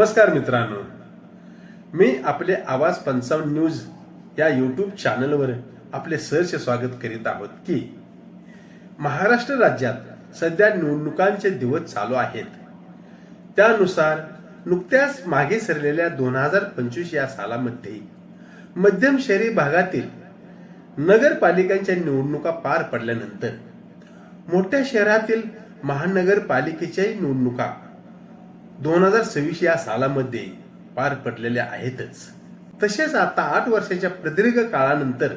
नमस्कार मित्रांनो. मी आपले आवाज पंचावन्न न्यूज या यूट्यूब चॅनलवर आपले सहर्ष स्वागत करीत आहोत की महाराष्ट्र राज्यात सध्या निवडणुकांचे दिवस चालू आहेत. त्यानुसार नुकत्याच मागे सरलेल्या दोन हजार पंचवीस या सालामध्ये मध्यम शहरी भागातील नगरपालिकांच्या निवडणुका पार पडल्यानंतर मोठ्या शहरातील महानगरपालिकेच्याही निवडणुका दोन हजार सव्वीस या सालामध्ये पार पडलेल्या आहेतच. तसेच आता आठ वर्षाच्या प्रदीर्घ काळानंतर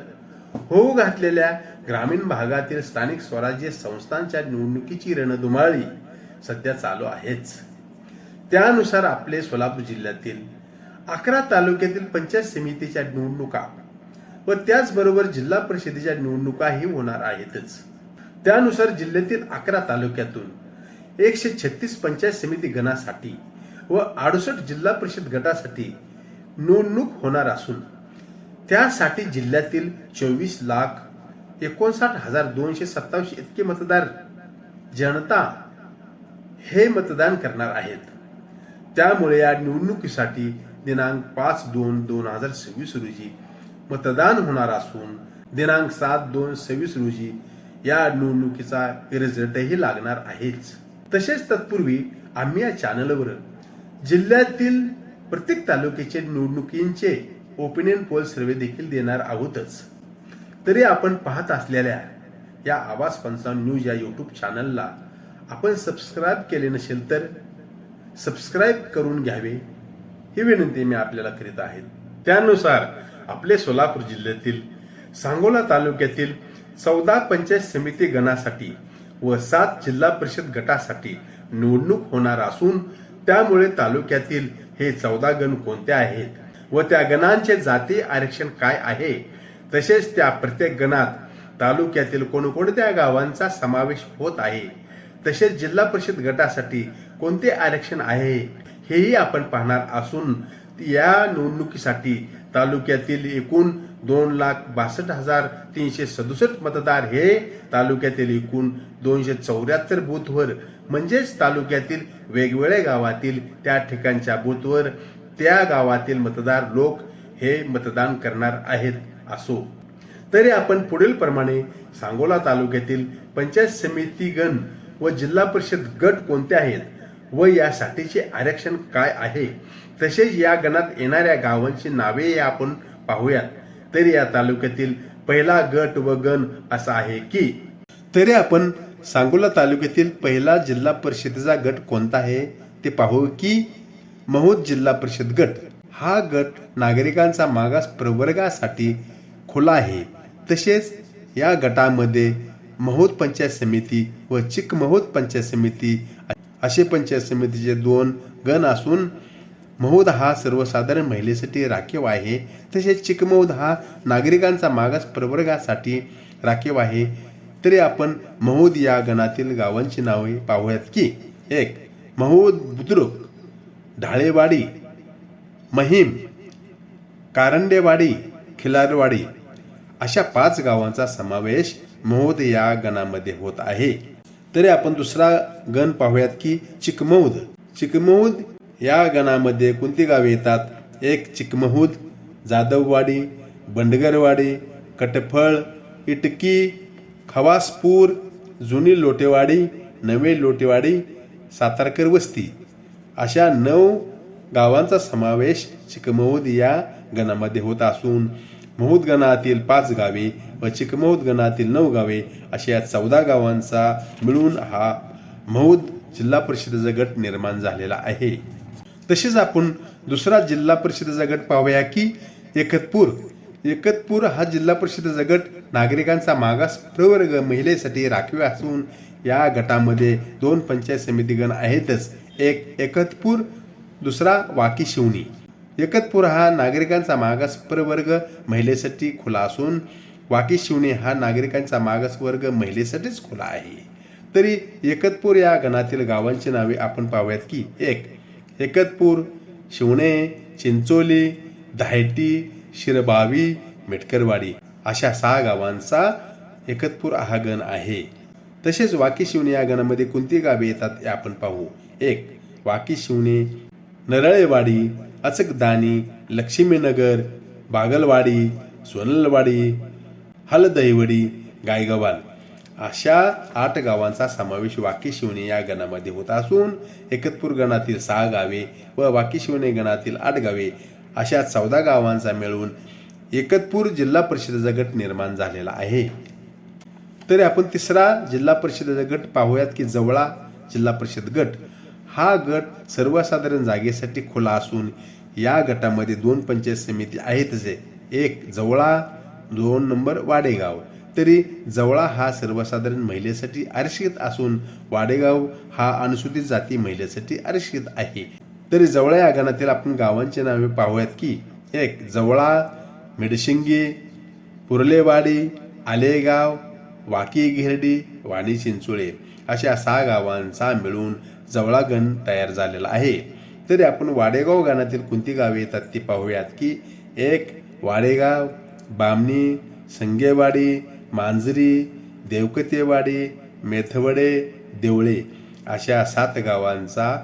होऊ घातलेल्या ग्रामीण भागातील स्थानिक स्वराज्य संस्थांच्या निवडणुकीची रणधुमाळी सध्या चालू आहेच. त्यानुसार आपले सोलापूर जिल्ह्यातील अकरा तालुक्यातील पंचायत समितीच्या निवडणुका व त्याचबरोबर जिल्हा परिषदेच्या निवडणुकाही होणार आहेतच. त्यानुसार जिल्ह्यातील अकरा तालुक्यातून एकशे छत्तीस पंचायत समिती गणासाठी व अडुसष्ट जिल्हा परिषद गटासाठी निवडणूक होणार असून त्यासाठी जिल्ह्यातील चोवीस लाख एकोणसाठ हजार दोनशे सत्तावीस इतके मतदार जनता हे मतदान करणार आहेत. त्यामुळे या निवडणुकीसाठी दिनांक पाच दोन दोन हजार सव्वीस रोजी मतदान होणार असून दिनांक सात दोन सव्वीस रोजी या निवडणुकीचा रिझल्टही लागणार आहेच. तसेच तत्पूर्वी आम्ही या चॅनलवर जिल्ह्यातील प्रत्येक तालुक्याचे निवडणुकींचे ओपिनियन पोल सर्वे देखील देणार आहोतच. तरी आपण पाहत असलेल्या या आवाज पंचावन्न न्यूज या यूट्यूब चॅनलला आपण सबस्क्राईब केले नसेल तर सबस्क्राईब करून घ्यावे ही विनंती मी आपल्याला करीत आहे. त्यानुसार आपले सोलापूर जिल्ह्यातील सांगोला तालुक्यातील चौदा पंचायत समिती गणासाठी व सात जिल्हा परिषद गटासाठी निवडणूक होणार असून त्यामुळे तालुक्यातील हे चौदा गण कोणते आहेत व त्या गणांचे जाती आरक्षण काय आहे? तसेच त्या प्रत्येक गणात तालुक्यातील कोणकोणत्या गावांचा समावेश होत आहे? तसेच जिल्हा परिषद गटासाठी कोणते आरक्षण आहे? हेही आपण पाहणार असून या निवडणुकीसाठी तालुक्यातील एकूण दोन लाख बासष्ट हजार तीनशे सदुसष्ट मतदार हे तालुक्यातील एकूण दोनशे चौऱ्याहत्तर बूथवर म्हणजेच तालुक्यातील वेगवेगळ्या गावातील त्या ठिकाणच्या बूथवर त्या गावातील मतदार लोक हे मतदान करणार आहेत असो. तरी आपण पुढील प्रमाणे सांगोला तालुक्यातील पंचायत समिती गण व जिल्हा परिषद गट कोणते आहेत व यासाठीचे आरक्षण काय आहे तसेच या गणात येणाऱ्या गावांची नावे आपण पाहूयात. तरी या तालुक्यातील पहिला गट व गण असा आहे की तरी आपण सांगोला तालुक्यातील पहिला जिल्हा परिषदेचा गट कोणता आहे ते पाहू की महूद जिल्हा परिषद गट. हा गट नागरिकांचा मागास प्रवर्गासाठी खुला आहे. तसेच या गटामध्ये महूद पंचायत समिती व चिकमहूद पंचायत समिती असे पंचायत समितीचे दोन गण असून महूद हा सर्वसाधारण महिलेसाठी राखीव आहे. तसेच चिकमौद हा नागरिकांचा मागास प्रवर्गासाठी राखीव आहे. तरी आपण महूद या गणातील गावांची नावे पाहूयात की एक महूद बुद्रुक ढाळेवाडी महिम कारंडेवाडी खिलारवाडी अशा पाच गावांचा समावेश महूद या गणामध्ये होत आहे. तरी आपण दुसरा गण पाहूयात की चिकमौद चिकमौद या गणामध्ये कोणती गावे येतात? एक चिकमहूद जाधववाडी बंडगरवाडी कटफळ इटकी खवासपूर जुनी लोटेवाडी नवे लोटेवाडी सातारकर वस्ती. अशा नऊ गावांचा समावेश चिकमहूद या गणामध्ये होत असून महूद गणातील पाच गावे व चिकमहूद गणातील नऊ गावे अशा या चौदा गावांचा मिळून हा महूद जिल्हा परिषदेचा गट निर्माण झालेला आहे. तसेच आपण दुसरा जिल्हा परिषदेचा गट पाहूया की एकतपूर. एकतपूर हा जिल्हा परिषदेचा गट नागरिकांचा मागास प्रवर्ग महिलेसाठी राखीव असून या गटामध्ये दोन पंचायत समितीगण आहेतच. एक एकतपूर दुसरा वाकी शिवणी. एकतपूर हा नागरिकांचा मागास प्रवर्ग महिलेसाठी खुला असून वाकी शिवणी हा नागरिकांचा मागास वर्ग महिलेसाठीच खुला आहे. तरी एकतपूर या गणातील गावांची नावे आपण पाहूयात की एक एकतपूर शिवणे चिंचोली धायटी शिरबावी मेटकरवाडी अशा सहा गावांचा एकतपूर हा गण आहे. तसेच वाकी शिवणे या गणामध्ये कोणती गावे येतात हे आपण पाहू. एक वाकी शिवणे नरळेवाडी अचकदानी लक्ष्मीनगर बागलवाडी सोनलवाडी हलदहिवडी गायगवाल. अशा आठ गावांचा समावेश वाकी या गणामध्ये होत असून एकतपूर गणातील सहा गावे व वाकी गणातील आठ गावे अशा चौदा गावांचा मिळून एकतपूर जिल्हा परिषदेचा गट निर्माण झालेला आहे तरी आपण तिसरा जिल्हा परिषदेचा गट पाहूयात की जवळा जिल्हा परिषद गट हा गट सर्वसाधारण जागेसाठी खुला असून या गटामध्ये दोन पंचायत समिती आहेतच आहे. एक जवळा दोन नंबर वाडेगाव तरी जवळा हा सर्वसाधारण महिलेसाठी आरक्षित असून वाडेगाव हा अनुसूचित जाती महिलेसाठी आरक्षित आहे. तरी जवळा या गणातील आपण गावांची नावे पाहूयात की एक जवळा मिडशिंगी पुरलेवाडी आलेगाव वाकी घेरडी वाणी चिंचोळे अशा सहा गावांचा मिळून जवळा गण तयार झालेला आहे. तरी आपण वाडेगाव गाणातील कोणती गावे येतात ती पाहूयात की एक वाडेगाव बामणी संगेवाडी मांजरी देवकतेवाडी मेथवडे देवळे अशा सात गावांचा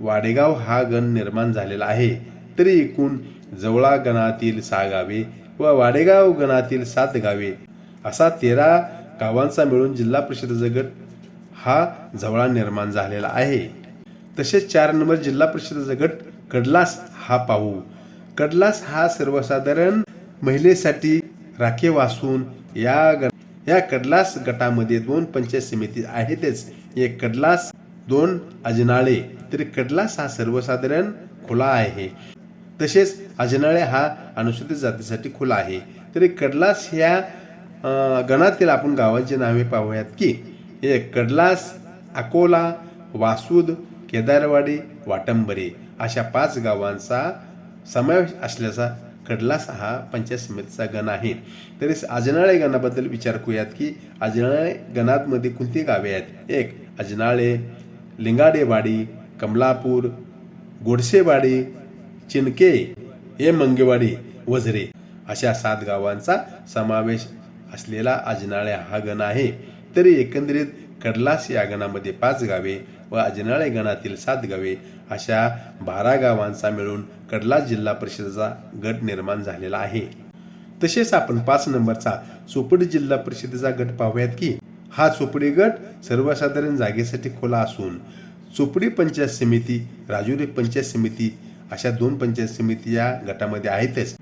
वाडेगाव हा गण निर्माण झालेला आहे. तरी एकूण जवळा गणातील सहा गावे व वाडेगाव गणातील सात गावे असा तेरा गावांचा मिळून जिल्हा परिषदेचा गट हा जवळा निर्माण झालेला आहे. तसेच चार नंबर जिल्हा परिषदेचा गट कडलास हा पाहू. कडलास हा सर्वसाधारण महिलेसाठी राखीव असून या ग या कडलास गटामध्ये दोन पंचायत समिती आहेतच. एक कडलास दोन अजनाळे. तरी कडलास हा सर्वसाधारण खुला आहे. तसेच अजनाळे हा अनुसूचित जातीसाठी खुला आहे. तरी कडलास ह्या गणातील आपण गावांची नावे पाहूयात की एक कडलास अकोला वासूद केदारवाडी वाटंबरी अशा पाच गावांचा समावेश असल्याचा कडलास हा पंचायत समितीचा गण आहे. तरी अजनाळे गणाबद्दल विचार करूयात की अजनाळे गणातमध्ये कोणती गावे आहेत? एक अजनाळे लिंगाडेवाडी कमलापूर गोडसेवाडी चिनके ए मंगेवाडी वझरे अशा सात गावांचा समावेश असलेला अजनाळे हा गण आहे. तरी एकंदरीत कडलास या गणामध्ये पाच गावे व अजनाळे गणातील सात गावे अशा बारा गावांचा मिळून कडला जिल्हा परिषदेचा गट निर्माण झालेला आहे. तसेच आपण पाच नंबरचा चोपडी जिल्हा परिषदेचा गट पाहूयात की हा चोपडी गट सर्वसाधारण जागेसाठी खोला असून चोपडी पंचायत समिती राजुरी पंचायत समिती अशा दोन पंचायत समिती या गटामध्ये आहेतच.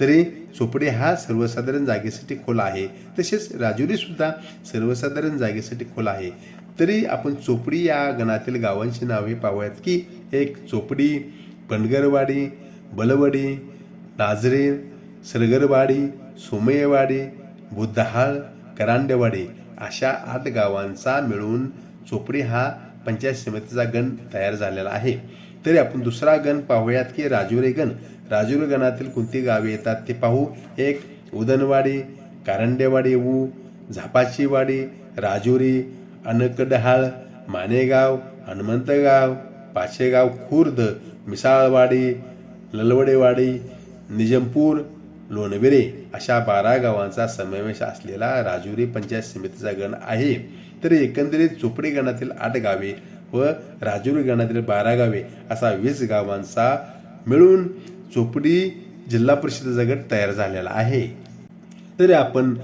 तरी चोपडी हा सर्वसाधारण जागेसाठी खोला आहे. तसेच राजुरी सुद्धा सर्वसाधारण जागेसाठी खोला आहे. तरी आपण चोपडी या गणातील गावांची नावे पाहूयात की एक चोपडी पणगरवाडी बलवडी नाझरे सरगरवाडी सोमयवाडी बुद्धहाळ करांडेवाडी अशा आठ गावांचा मिळून चोपडी हा पंचायत समितीचा गण तयार झालेला आहे. तरी आपण दुसरा गण पाहूयात की राजुरे गण. राजुरे गणातील कोणती गावे येतात ते पाहू. एक उदनवाडी कारंडेवाडी ऊ झापाचीवाडी राजुरी अनकडहाळ मानेगाव हनुमंतगाव पाचेगाव खुर्द मिसाळवाडी ललवडेवाडी निजमपूर लोणविरे अशा बारा गावांचा समावेश असलेला राजुरी पंचायत समितीचा गण आहे. तरी एकंदरीत चोपडी गणातील आठ गावे व राजुरी गणातील बारा गावे असा वीस गावांचा मिळून चोपडी जिल्हा परिषदेचा गट तयार झालेला आहे. तरी आपण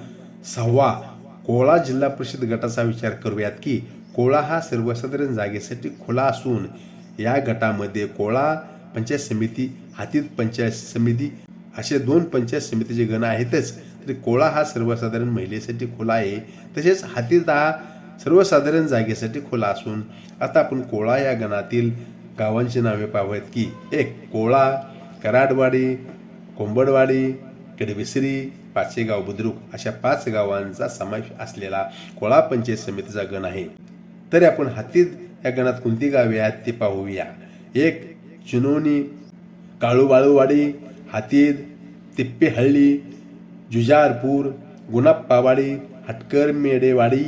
सहावा कोळा जिल्हा परिषद गटाचा विचार करूयात की कोळा हा सर्वसाधारण जागेसाठी खुला असून या गटामध्ये कोळा पंचायत समिती हातीत पंचायत समिती असे दोन पंचायत समितीचे गण आहेतच. तरी कोळा हा सर्वसाधारण महिलेसाठी खुला आहे. तसेच हातीत हा सर्वसाधारण जागेसाठी खुला असून आता आपण कोळा या गणातील गावांची नावे पाहूयात की एक कोळा कराडवाडी कोंबडवाडी कडविसरी पाचेगाव बुद्रुक अशा पाच गावांचा समावेश असलेला कोळा पंचायत समितीचा गण आहे. तरी आपण हातीत या गणात कोणती गावे आहेत ते पाहूया. एक चिनोनी काळूबाळूवाडी हातीद तिप्पेहळ्ळी जुजारपूर गुणाप्पावाडी हटकर मेडेवाडी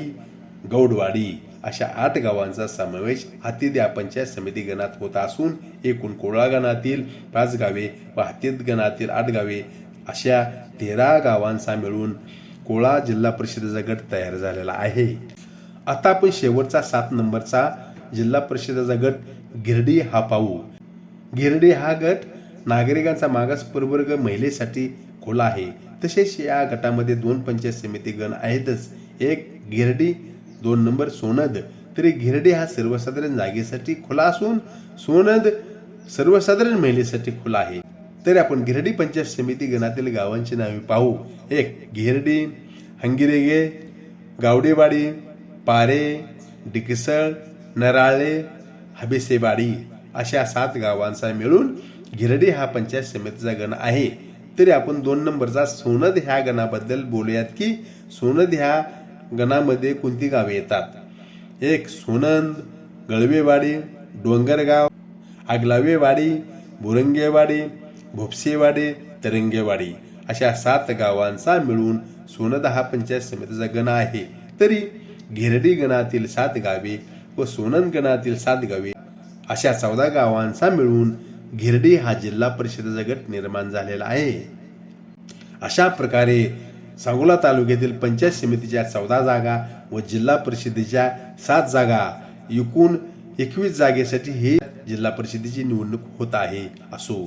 गौडवाडी अशा आठ गावांचा समावेश हातीद या पंचायत समिती गणात होत असून एकूण कोळा गणातील पाच गावे व हातीद गणातील आठ गावे अशा तेरा गावांचा मिळून कोळा जिल्हा परिषदेचा गट तयार झालेला आहे. आता आपण शेवटचा सात नंबरचा जिल्हा परिषदेचा गट गिरडी हा पाहू. गिरडी हा गट नागरिकांचा मागास प्रवर्ग महिलेसाठी खुला आहे. तसेच या गटामध्ये दोन पंचायत समिती गण आहेतच. एक गिरडी दोन नंबर सोनद. तरी गिरडी हा सर्वसाधारण जागेसाठी खुला असून सोनद सर्वसाधारण महिलेसाठी खुला आहे. तर आपण गिरडी पंचायत समिती गणातील गावांची नावे पाहू. एक गिरडी हंगिरेगे गावडेवाडी पारे डिकसळ नराळे हबेसेवाडी अशा सात गावांचा मिळून गिरडी हा पंचायत समितीचा गण आहे. तरी आपण दोन नंबरचा सोनद ह्या गणाबद्दल बोलूयात की सोनद ह्या गणामध्ये कोणती गावे येतात? एक सोनंद गळवेवाडी डोंगरगाव आगलावेवाडी बुरंगेवाडी भोपसेवाडी तरंगेवाडी अशा सात गावांचा मिळून सोनदहा पंचायत समितीचा गण आहे. तरी गिरडी गणातील सात गावे व सोनंद गणातील सात गावे अशा चौदा गावांचा मिळून गिरडी हा जिल्हा परिषदेचा गट निर्माण झालेला आहे. अशा प्रकारे सांगोला तालुक्यातील पंचायत समितीच्या चौदा जागा व जिल्हा परिषदेच्या सात जागा एकूण एकवीस जागेसाठी हे जिल्हा परिषदेची निवडणूक होत आहे असो.